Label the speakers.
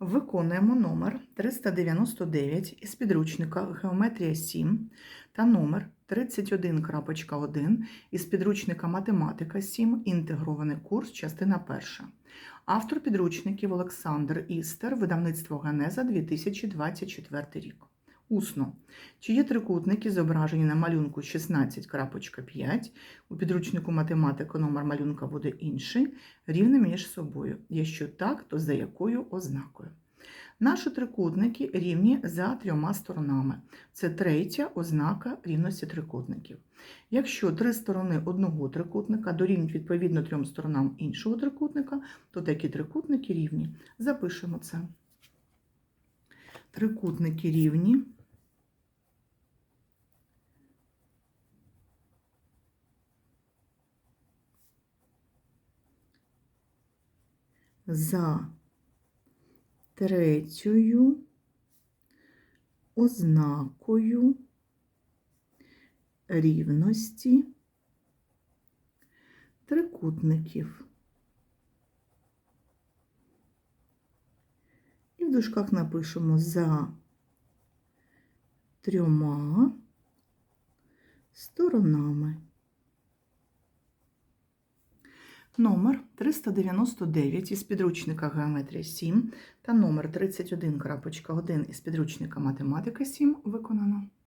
Speaker 1: Виконуємо номер 399 із підручника Геометрія 7 та номер 31.1 із підручника Математика 7. Інтегрований курс, частина 1. Автор підручників Олександр Істер, видавництво Генеза 2024 рік. Усно. Чи є трикутники, зображені на малюнку 16.5, у підручнику математика номер малюнка буде інший, рівними між собою. Якщо так, то за якою ознакою? Наші трикутники рівні за трьома сторонами. Це третя ознака рівності трикутників. Якщо три сторони одного трикутника дорівнюють відповідно трьом сторонам іншого трикутника, то такі трикутники рівні. Запишемо це. Трикутники рівні. За третьою ознакою рівності трикутників. І в дужках напишемо за трьома сторонами. Номер 399 із підручника Геометрія 7 та номер 31.1 із підручника Математика 7 виконано.